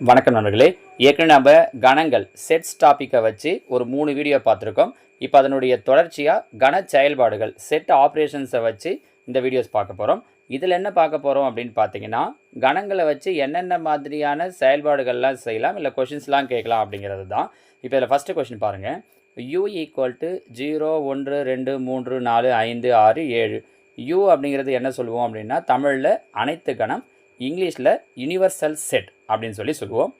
வணக்கம் நண்பர்களே. ஏற்கனவே நம்ம கணங்கள் செட்ஸ் டாப்பிக்கை வச்சு ஒரு மூணு வீடியோ பார்த்துருக்கோம். இப்போ அதனுடைய தொடர்ச்சியாக கன செயல்பாடுகள் செட் ஆப்ரேஷன்ஸை வச்சு இந்த வீடியோஸ் பார்க்க போகிறோம் இதில் என்ன பார்க்க போகிறோம் அப்படின்னு பார்த்தீங்கன்னா கணங்களை வச்சு என்னென்ன மாதிரியான செயல்பாடுகள்லாம் செய்யலாம் இல்லை கொஷின்ஸ்லாம் கேட்கலாம் அப்படிங்கிறது தான். இப்போ இதில் ஃபஸ்ட்டு கொஷின் பாருங்கள் யூ ஈக்குவல் டு ஜீரோ ஒன்று ரெண்டு மூன்று நாலு ஐந்து ஆறு ஏழு. யூ அப்படிங்கிறது என்ன சொல்லுவோம் அப்படின்னா தமிழில் அனைத்து கணம் இங்கிலீஷில் யுனிவர்சல் செட் அப்படின்னு சொல்லி சொல்லுவோம்.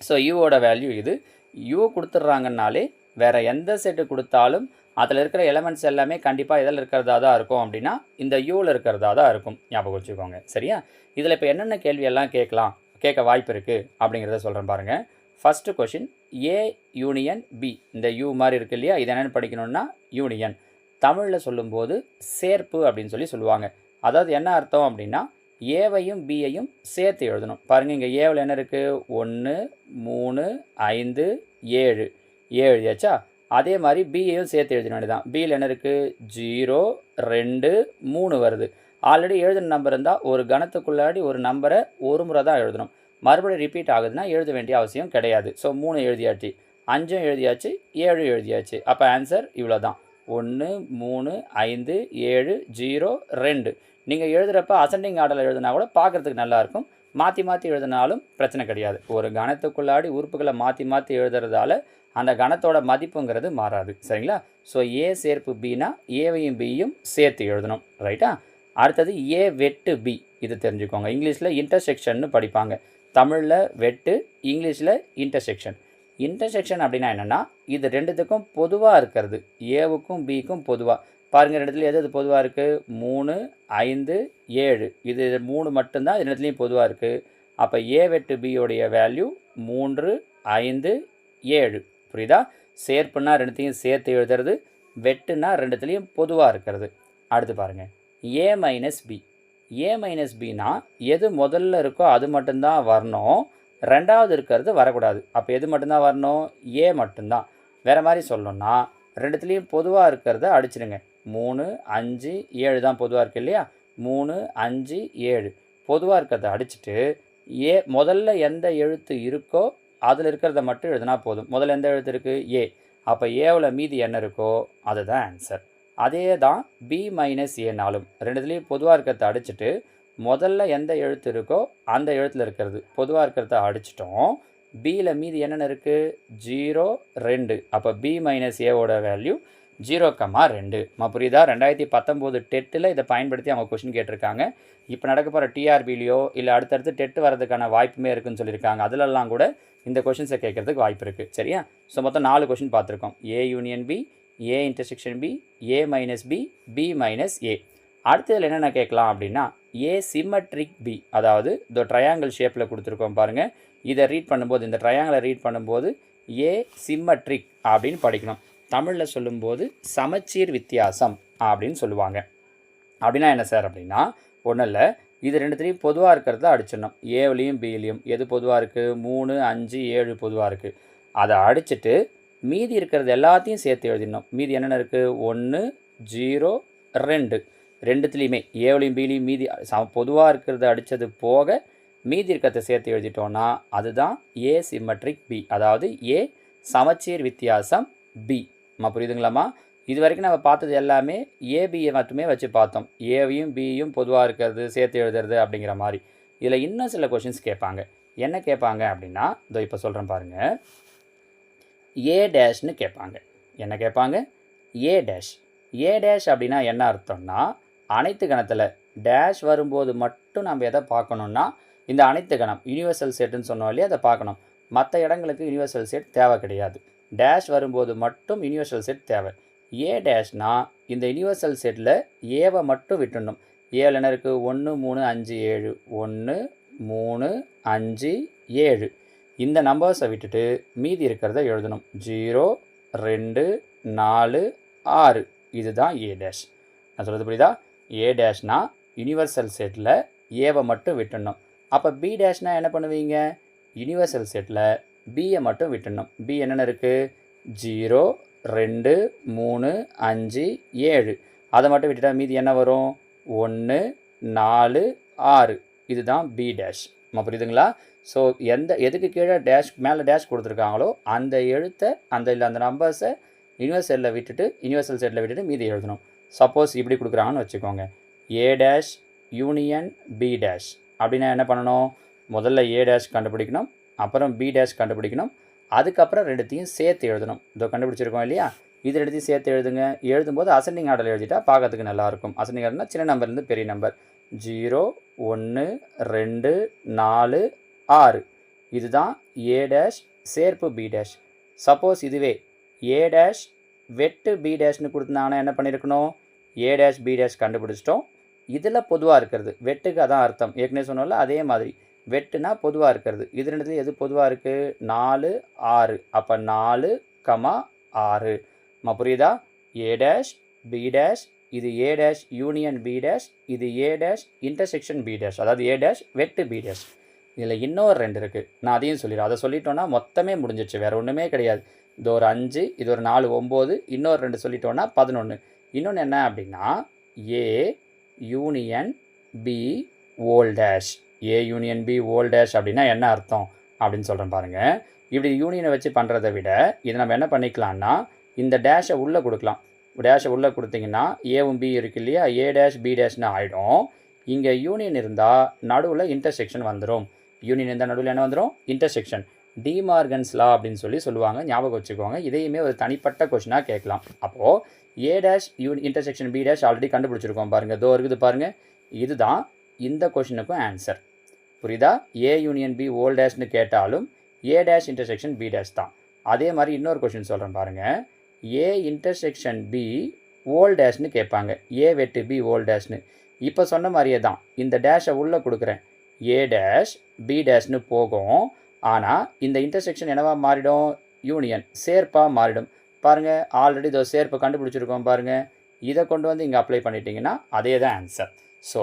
ஸோ யூவோட வேல்யூ இது. யூ கொடுத்துட்றாங்கனாலே வேறு எந்த செட்டு கொடுத்தாலும் அதில் இருக்கிற எலமெண்ட்ஸ் எல்லாமே கண்டிப்பாக இதில் இருக்கிறதா தான் இருக்கும் அப்படின்னா இந்த யூவில் இருக்கிறதா தான் இருக்கும். ஞாபகம் வச்சுக்கோங்க. சரியா? இதில் இப்போ என்னென்ன கேள்வியெல்லாம் கேட்கலாம்? கேட்க வாய்ப்பு இருக்குது அப்படிங்கிறத சொல்கிறேன் பாருங்கள் first question A union B இந்த யூ மாதிரி இருக்கு இல்லையா? இது என்னென்னு படிக்கணும்னா யூனியன் தமிழில் சொல்லும்போது சேர்ப்பு அப்படின்னு சொல்லி சொல்லுவாங்க. அதாவது என்ன அர்த்தம் அப்படின்னா ஏவையும் பியையும் சேர்த்து எழுதணும். பாருங்கள் இங்கே ஏவில் என்ன இருக்குது ஒன்று மூணு ஐந்து ஏழு. ஏ எழுதியாச்சா அதே மாதிரி பியையும் சேர்த்து எழுதின வேண்டியதான் பியில் என்ன இருக்குது ஜீரோ ரெண்டு மூணு வருது. ஆல்ரெடி எழுதின நம்பர் இருந்தால் ஒரு கணத்துக்குள்ளாடி ஒரு நம்பரை ஒரு முறை தான் எழுதணும். மறுபடியும் ரிப்பீட் ஆகுதுன்னா எழுத வேண்டிய அவசியம் கிடையாது. ஸோ மூணு எழுதியாச்சு அஞ்சும் எழுதியாச்சு ஏழு எழுதியாச்சு. அப்போ ஆன்சர் இவ்வளோ தான் ஒன்று மூணு ஐந்து ஏழு ஜீரோ ரெண்டு. நீங்கள் எழுதுகிறப்ப அசண்டிங் ஆர்டரில் எழுதுனா கூட பார்க்குறதுக்கு நல்லாயிருக்கும் மாற்றி மாற்றி எழுதினாலும் பிரச்சனை கிடையாது. ஒரு கணத்துக்குள்ளாடி உறுப்புகளை மாற்றி மாற்றி எழுதுறதால அந்த கணத்தோட மதிப்புங்கிறது மாறாது. சரிங்களா? ஸோ ஏ சேர்ப்பு பினா ஏவையும் பியும் சேர்த்து எழுதணும். ரைட்டா அடுத்தது ஏ வெட்டு பி இது தெரிஞ்சுக்கோங்க. இங்கிலீஷில் இன்டர்செக்ஷன்னு படிப்பாங்க. தமிழில் வெட்டு இங்கிலீஷில் இன்டர்செக்ஷன் இன்டர்செக்ஷன் அப்படின்னா என்னென்னா இது ரெண்டுத்துக்கும் பொதுவாக இருக்கிறது. ஏவுக்கும் பிக்கும் பொதுவாக பாருங்கள் ரெண்டுத்துல எது எது பொதுவாக இருக்குது மூணு ஐந்து ஏழு. இது மூணு மட்டும்தான் இது ரெண்டுத்துலேயும் பொதுவாக இருக்குது அப்போ ஏ வெட்டு பியோடைய வேல்யூ மூன்று ஐந்து ஏழு. புரியுதா? சேர்ப்புனா ரெண்டுத்தையும் சேர்த்து எழுதுறது வெட்டுனா ரெண்டுத்துலேயும் பொதுவாக இருக்கிறது. அடுத்து பாருங்கள் A minus B A minus பினா எது முதல்ல இருக்கோ அது மட்டும்தான் வரணும். ரெண்டாவது இருக்கிறது வரக்கூடாது. அப்போ எது மட்டும்தான் வரணும்? ஏ மட்டும்தான். வேறு மாதிரி சொல்லணும்னா ரெண்டுத்துலேயும் பொதுவாக இருக்கிறத அடிச்சிடுங்க. மூணு அஞ்சு ஏழு தான் பொதுவாக இருக்குது இல்லையா? மூணு அஞ்சு ஏழு. பொதுவாக இருக்கிறத அடிச்சுட்டு ஏ முதல்ல எந்த எழுத்து இருக்கோ அதில் இருக்கிறத மட்டும் எழுதுனா போதும். முதல்ல எந்த எழுத்து இருக்குது ஏ. அப்போ ஏவில் மீதி என்ன இருக்கோ அதுதான் ஆன்சர் அதே தான் பி மைனஸ் ஏனாலும் ரெண்டுத்துலேயும் பொதுவாக இருக்கிறத அடிச்சுட்டு முதல்ல எந்த எழுத்து இருக்கோ அந்த எழுத்தில் இருக்கிறது. பொதுவாக இருக்கிறத அடிச்சிட்டோம். பியில் மீதி என்னென்ன இருக்குது ஜீரோ ரெண்டு. அப்போ பி மைனஸ் ஏவோட வேல்யூ ஜீரோ கம்மா ரெண்டு. மா புரியுதா? ரெண்டாயிரத்தி பத்தொம்போது டெட்டில் இதை பயன்படுத்தி அவங்க கொஷின் கேட்டிருக்காங்க. இப்போ நடக்க போகிற டிஆர்பிலையோ இல்லை அடுத்தடுத்து டெட்டு வரதுக்கான வாய்ப்புமே இருக்குன்னு சொல்லியிருக்காங்க. அதிலெல்லாம் கூட இந்த கொஷின்ஸை கேட்கறதுக்கு வாய்ப்பு இருக்குது சரியா? ஸோ மொத்தம் நாலு கொஷின் பார்த்துருக்கோம். A union B A intersection B A minus B B minus A அடுத்ததில் என்னென்ன கேட்கலாம் அப்படின்னா ஏ சிம்மட்ரிக் பி அதாவது இந்த ட்ரையாங்கிள் ஷேப்பில் கொடுத்துருக்கோம் பாருங்கள் இதை ரீட் பண்ணும்போது இந்த ட்ரையாங்கிளை ரீட் பண்ணும்போது ஏ சிம்மட்ரிக் அப்படின்னு படிக்கணும். தமிழில் சொல்லும்போது சமச்சீர் வித்தியாசம் அப்படின்னு சொல்லுவாங்க. அப்படின்னா என்ன சார் அப்படின்னா ஒன்றும் இல்லை. இது ரெண்டுத்துலேயும் பொதுவாக இருக்கிறத அடிச்சிடணும். ஏவிலையும் பிலையும் எது பொதுவாக இருக்குது மூணு அஞ்சு ஏழு பொதுவாக இருக்குது அதை அடிச்சுட்டு மீதி இருக்கிறது எல்லாத்தையும் சேர்த்து எழுதிடணும். மீதி என்னென்ன இருக்குது ஒன்று ஜீரோ ரெண்டு. ரெண்டுத்துலேயுமே ஏவிலையும் பிலையும் மீதி ச பொதுவாக இருக்கிறத அடித்தது போக மீதி இருக்கிறத சேர்த்து எழுதிட்டோன்னா அதுதான் ஏ சிம்மெட்ரிக் பி அதாவது ஏ சமச்சீர் வித்தியாசம் பி நம்ம புரியுதுங்களாம்மா? இது வரைக்கும் நம்ம பார்த்தது எல்லாமே ஏபியை மட்டுமே வச்சு பார்த்தோம். ஏவையும் பியும் பொதுவாக இருக்கிறது சேர்த்து எழுதுறது அப்படிங்கிற மாதிரி. இதில் இன்னும் சில கொஷின்ஸ் கேட்பாங்க. என்ன கேட்பாங்க அப்படின்னா இதோ இப்போ சொல்கிறேன் பாருங்கள் ஏ டேஷ்னு கேட்பாங்க. என்ன கேட்பாங்க? ஏ டேஷ் ஏ டேஷ் அப்படின்னா என்ன அர்த்தம்னா அனைத்து கணத்தில் டேஷ் வரும்போது மட்டும் நம்ம எதை பார்க்கணுன்னா இந்த அனைத்து கணம் யூனிவர்சல் செட்டுன்னு சொன்னோம் இல்லையா அதை பார்க்கணும். மற்ற இடங்களுக்கு யூனிவர்சல் செட் தேவை கிடையாது. டேஷ் வரும்போது மட்டும் யூனிவர்சல் செட் தேவை. ஏ டேஷ்னால் இந்த யூனிவர்சல் செட்டில் ஏவை மட்டும் விட்டுடணும். ஏவில் என்ன இருக்குது ஒன்று மூணு அஞ்சு ஏழு. ஒன்று மூணு அஞ்சு ஏழு. இந்த நம்பர்ஸை விட்டுட்டு மீதி இருக்கிறத எழுதணும். ஜீரோ ரெண்டு நாலு ஆறு. இதுதான் ஏ டேஷ் நான் சொல்கிறது புரியுதா? ஏ டேஷ்னா யூனிவர்சல் செட்டில் ஏவை மட்டும் விட்டுடணும். அப்போ பி டேஷ்னா என்ன பண்ணுவீங்க? யூனிவர்சல் செட்டில் பியை மட்டும் விட்டுடணும். பி என்னென்ன இருக்குது ஜீரோ ரெண்டு மூணு அஞ்சு ஏழு. அதை மட்டும் விட்டுட்டா மீதி என்ன வரும்? ஒன்று நாலு ஆறு. இதுதான் பி டேஷ் நம்ம புரியுதுங்களா? ஸோ எந்த எதுக்கு கீழே டேஷ் மேலே டேஷ் கொடுத்துருக்காங்களோ அந்த எழுத்தை அந்த இல்லை அந்த நம்பர்ஸை யூனிவர்சலில் விட்டுட்டு யூனிவர்சல் செட்டில் விட்டுட்டு மீதி எழுதணும். சப்போஸ் இப்படி கொடுக்குறாங்கன்னு வச்சுக்கோங்க. A dash union B dash அப்படின்னா என்ன பண்ணணும்? முதல்ல ஏ டேஷ் கண்டுபிடிக்கணும். அப்புறம் பி டேஷ் கண்டுபிடிக்கணும். அதுக்கப்புறம் ரெண்டுத்தையும் சேர்த்து எழுதணும். இதோ கண்டுபிடிச்சிருக்கோம் இல்லையா? இது ரெண்டுத்தையும் சேர்த்து எழுதுங்க. எழுதும்போது அசெண்டிங் ஆர்டர் எழுதிட்டா பார்க்கறதுக்கு நல்லாயிருக்கும். அசெண்டிங் ஆர்டர்னா சின்ன நம்பர்லேருந்து பெரிய நம்பர் ஜீரோ ஒன்று ரெண்டு நாலு ஆறு. இதுதான் ஏ டேஷ் சேர்ப்பு பி டேஷ் சப்போஸ் இதுவே ஏ டேஷ் வெட்டு பி டேஷ்னு கொடுத்துருந்தாங்கன்னா என்ன பண்ணியிருக்கணும்? ஏ டேஷ் பி டேஷ் கண்டுபிடிச்சிட்டோம். இதில் பொதுவாக இருக்கிறது. வெட்டுக்கு அதான் அர்த்தம். ஏற்கனவே சொன்னோம்ல அதே மாதிரி. வெட்டுனா பொதுவாக இருக்கிறது. இது ரெண்டுத்துல எது பொதுவாக இருக்குது நாலு ஆறு. அப்போ நாலு கமா ஆறு. மா புரியுதா? ஏ டேஷ் பி டேஷ் இது A dash union B dash இது A dash intersection B dash அதாவது ஏ டேஷ் வெட்டு பி டேஷ் இதில் இன்னொரு ரெண்டு இருக்குது நான் அதையும் சொல்லிடுறேன். அதை சொல்லிட்டோன்னா மொத்தமே முடிஞ்சிச்சு வேறு ஒன்றுமே கிடையாது. இது ஒரு அஞ்சு இது ஒரு நாலு ஒம்பது இன்னொரு ரெண்டு சொல்லிட்டோன்னா பதினொன்று இன்னொன்று என்ன அப்படின்னா A union B whole dash A union B whole dash அப்படின்னா என்ன அர்த்தம் அப்படின்னு சொல்கிறேன் பாருங்கள் இப்படி யூனியனை வச்சு பண்ணுறதை விட இதை நம்ம என்ன பண்ணிக்கலாம்னா இந்த டேஷை உள்ளே கொடுக்கலாம். டேஷை உள்ளே கொடுத்தீங்கன்னா ஏவும் பி இருக்கு இல்லையா? ஏ டேஷ் பி டேஷ்னு ஆகிடும் இங்கே யூனியன் இருந்தால் நடுவில் இன்டர்செக்ஷன் வந்துடும் யூனியன் இருந்தால் நடுவில் என்ன வந்துடும் இன்டர்செக்ஷன் டிமார்கன்ஸ்லா அப்படின்னு சொல்லி சொல்லுவாங்க. ஞாபகம் வச்சுக்கோங்க. இதையுமே ஒரு தனிப்பட்ட கொஷினாக கேட்கலாம். அப்போது A dash U intersection B dash already கண்டுபிடிச்சிருக்கோம் பாருங்கள் தோ இருக்குது பாருங்கள் இதுதான் இந்த கொஷினுக்கும் ஆன்சர் புரியுதா? ஏ யூனியன் பி ஓல் டேஷ்னு கேட்டாலும் A dash intersection B dash தான். அதே மாதிரி இன்னொரு கொஷின் சொல்கிறேன் பாருங்கள் ஏ இன்டர்செக்ஷன் பி ஓல் டேஷ்னு கேட்பாங்க. ஏ வெட்டு பி ஓல் டேஷ்னு இப்போ சொன்ன மாதிரியே தான். இந்த டேஷை உள்ளே கொடுக்குறேன். ஏ டேஷ் பி டேஷ்னு போகும். ஆனால் இந்த இன்டர்செக்ஷன் என்னவா மாறிடும்? யூனியன் சேர்ப்பாக மாறிடும். பாருங்கள் ஆல்ரெடி இதோ சேர்ப்பை கண்டுபிடிச்சிருக்கோம் பாருங்கள் இதை கொண்டு வந்து இங்கே அப்ளை பண்ணிட்டீங்கன்னா அதே தான் ஆன்சர் ஸோ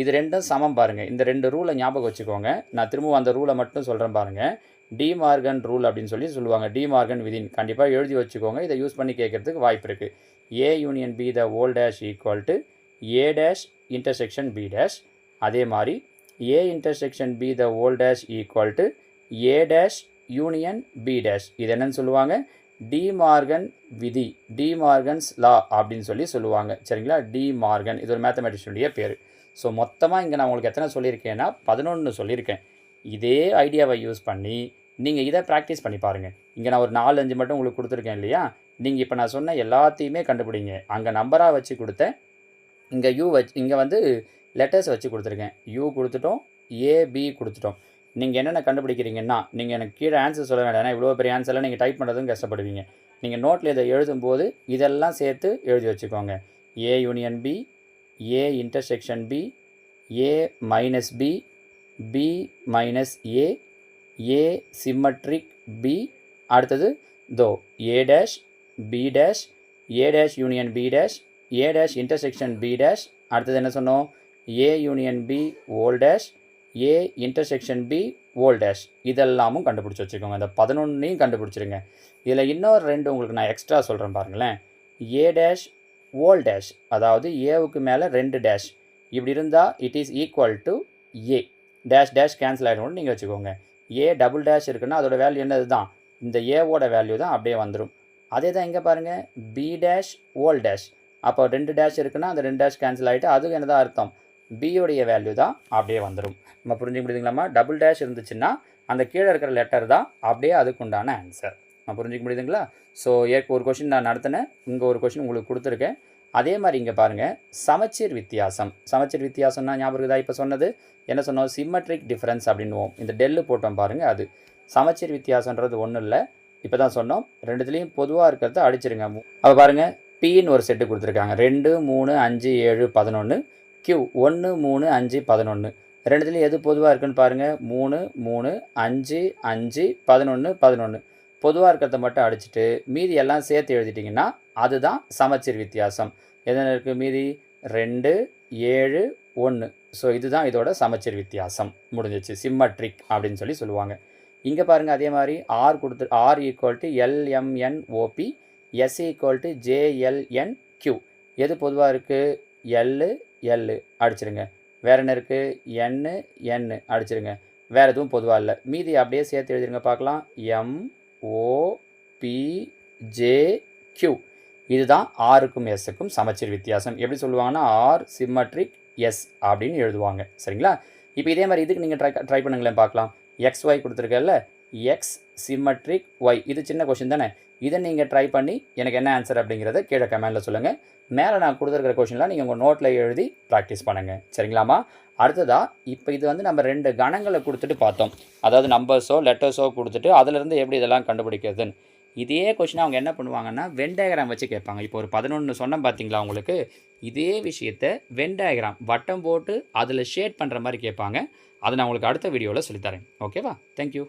இது ரெண்டும் சமம் பாருங்கள் இந்த ரெண்டு ரூலை ஞாபகம் வச்சுக்கோங்க. நான் திரும்பவும் அந்த ரூலை மட்டும் சொல்கிறேன் பாருங்கள் டிமார்கன் ரூல் அப்படின்னு சொல்லி சொல்லுவாங்க. டிமார்கன் விதின் கண்டிப்பாக எழுதி வச்சுக்கோங்க. இதை யூஸ் பண்ணி கேட்குறதுக்கு வாய்ப்பு இருக்குது A union B the whole dash equal to A dash intersection B dash அதே மாதிரி A intersection B the whole dash equal to A dash union B dash இது என்னன்னு சொல்லுவாங்க? டி மார்கன் விதி டி மார்கன்ஸ் லா அப்படின்னு சொல்லி சொல்லுவாங்க. சரிங்களா? டி மார்கன் இது ஒரு மேத்தமெட்டிஷனுடைய பேர். ஸோ மொத்தமாக இங்கே நான் உங்களுக்கு எத்தனை சொல்லியிருக்கேன்னா பதினொன்று சொல்லியிருக்கேன். இதே ஐடியாவை யூஸ் பண்ணி நீங்கள் இதை ப்ராக்டிஸ் பண்ணி பாருங்கள் இங்கே நான் ஒரு நாலு அஞ்சு மட்டும் உங்களுக்கு கொடுத்துருக்கேன் இல்லையா? நீங்கள் இப்போ நான் சொன்ன எல்லாத்தையுமே கண்டுபிடிங்க. அங்கே நம்பராக வச்சு கொடுத்தேன். இங்கே யூ வச்சு இங்கே வந்து லெட்டர்ஸ் வச்சு கொடுத்துருக்கேன். யூ கொடுத்துட்டோம் ஏபி கொடுத்துட்டோம். நீங்கள் என்னென்ன கண்டுபிடிக்கிறீங்கன்னா நீங்கள் எனக்கு கீழே ஆன்சர் சொல்ல வேண்டாம் ஏன்னா இவ்வளோ பெரிய ஆன்சர்லாம் நீங்கள் டைப் பண்ணுறதும் கஷ்டப்படுவீங்க. நீங்கள் நோட்டில் இதை எழுதும்போது இதெல்லாம் சேர்த்து எழுதி வச்சுக்கோங்க. A union B A intersection B A minus B B minus A A symmetric B அடுத்தது தோ A dash B dash A dash union B dash A dash intersection B dash அடுத்தது என்ன சொன்னோம்? A union B whole dash A intersection B whole dash இதெல்லாமும் கண்டுபிடிச்சி வச்சுக்கோங்க இந்த பதினொன்றையும் கண்டுபிடிச்சிருங்க. இதில் இன்னொரு ரெண்டு உங்களுக்கு நான் எக்ஸ்ட்ரா சொல்கிறேன் பாருங்களேன். ஏ டேஷ் ஓல் டேஷ் அதாவது ஏவுக்கு மேலே ரெண்டு டேஷ் இப்படி இருந்தால் it is equal to A dash dash cancel ஆகிடும்னு நீங்கள் வச்சுக்கோங்க. ஏ டபுள் டேஷ் இருக்குன்னா அதோட வேல்யூ என்னது தான் இந்த ஏவோட வேல்யூ தான் அப்படியே வந்துடும் அதே தான் இங்கே பாருங்கள் பி டேஷ் ஓல் டேஷ் அப்போ ரெண்டு டேஷ் இருக்குன்னா அந்த ரெண்டு டேஷ் கேன்சல் ஆகிட்டு அதுக்கு என்னதான் அர்த்தம்? பியோடைய வேல்யூ தான் அப்படியே வந்துடும் நம்ம புரிஞ்சுக்க முடியுதுங்களாம்மா? டபுள் டேஷ் இருந்துச்சுன்னா அந்த கீழே இருக்கிற லெட்டர் தான் அப்படியே அதுக்கு உண்டான ஆன்சர் நம்ம புரிஞ்சுக்க முடியுதுங்களா? ஸோ ஏற்க ஒரு கொஷின் நான் நடத்தினேன். இங்கே ஒரு கொஷின் உங்களுக்கு கொடுத்துருக்கேன். அதே மாதிரி இங்கே பாருங்கள் சமச்சீர் வித்தியாசம். சமச்சீர் வித்தியாசம்னா ஞாபகம் தான் இப்போ சொன்னது. என்ன சொன்னோம்? சிம்மட்ரிக் டிஃப்ரென்ஸ் அப்படின்னுவோம். இந்த டெல்லு போட்டோம் பாருங்கள் அது. சமச்சீர் வித்தியாசன்றது ஒன்றும் இல்லை. இப்போ தான் சொன்னோம். ரெண்டுத்துலேயும் பொதுவாக இருக்கிறத அடிச்சிருங்க. அப்போ பாருங்கள் பின்னு ஒரு செட்டு கொடுத்துருக்காங்க. ரெண்டு மூணு அஞ்சு ஏழு பதினொன்று கியூ ஒன்று மூணு அஞ்சு பதினொன்று ரெண்டுத்துலேயும் எது பொதுவாக இருக்குன்னு பாருங்கள் மூணு மூணு அஞ்சு அஞ்சு பதினொன்று பதினொன்று பொதுவாக இருக்கிறத மட்டும் அடிச்சுட்டு மீதி எல்லாம் சேர்த்து எழுதிட்டிங்கன்னா அதுதான் சமச்சீர் வித்தியாசம். எதனா இருக்குது மீதி? ரெண்டு ஏழு ஒன்று ஸோ இதுதான் இதோட சமச்சீர் வித்தியாசம். முடிஞ்சிச்சு. சிம்மட்ரிக் அப்படின்னு சொல்லி சொல்லுவாங்க. இங்கே பாருங்கள் அதே மாதிரி ஆர் கொடுத்து R equal to LMN OP S equal to JLN Q எது பொதுவாக இருக்குது எல்லு எல்லு அடிச்சிருங்க. வேறு என்ன இருக்குது என்னு என்னு அடிச்சிருங்க. வேறு எதுவும் பொதுவாக இல்லை. மீதி அப்படியே சேர்த்து எழுதிருங்க பார்க்கலாம். M O P J Q இதுதான் ஆருக்கும் எஸ்ஸுக்கும் சமச்சீர் வித்தியாசம். எப்படி சொல்லுவாங்கன்னா ஆர் சிம்மட்ரிக் எஸ் அப்படின்னு எழுதுவாங்க. சரிங்களா? இப்போ இதே மாதிரி இதுக்கு நீங்கள் ட்ரை ட்ரை பண்ணுங்களேன் பார்க்கலாம். எக்ஸ் ஒய் கொடுத்துருக்கல எக்ஸ் சிம்மட்ரிக் ஒய் இது சின்ன கொஷின் தானே? இதை நீங்கள் ட்ரை பண்ணி எனக்கு என்ன ஆன்சர் அப்படிங்கிறத கீழே கமெண்டில் சொல்லுங்கள் மேலே நான் கொடுத்துருக்கிற கொஷின்லாம் நீங்கள் உங்கள் நோட்டில் எழுதி ப்ராக்டிஸ் பண்ணுங்கள் சரிங்களாம்மா? அடுத்ததாக இப்போ இது வந்து நம்ம ரெண்டு கணங்களை கொடுத்துட்டு பார்த்தோம். அதாவது நம்பர்ஸோ லெட்டர்ஸோ கொடுத்துட்டு அதிலிருந்து எப்படி இதெல்லாம் கண்டுபிடிக்கிறதுன்னு. இதே கொஷினை அவங்க என்ன பண்ணுவாங்கன்னா வென் டயக்ராம் வச்சு கேட்பாங்க. இப்போ ஒரு பதினொன்று சொன்னேன் பார்த்தீங்களா உங்களுக்கு? இதே விஷயத்தை வென் டயக்ராம் வட்டம் போட்டு அதில் ஷேட் பண்ணுற மாதிரி கேட்பாங்க. அதை நான் உங்களுக்கு அடுத்த வீடியோவில் சொல்லித்தரேன். ஓகேவா தேங்க்யூ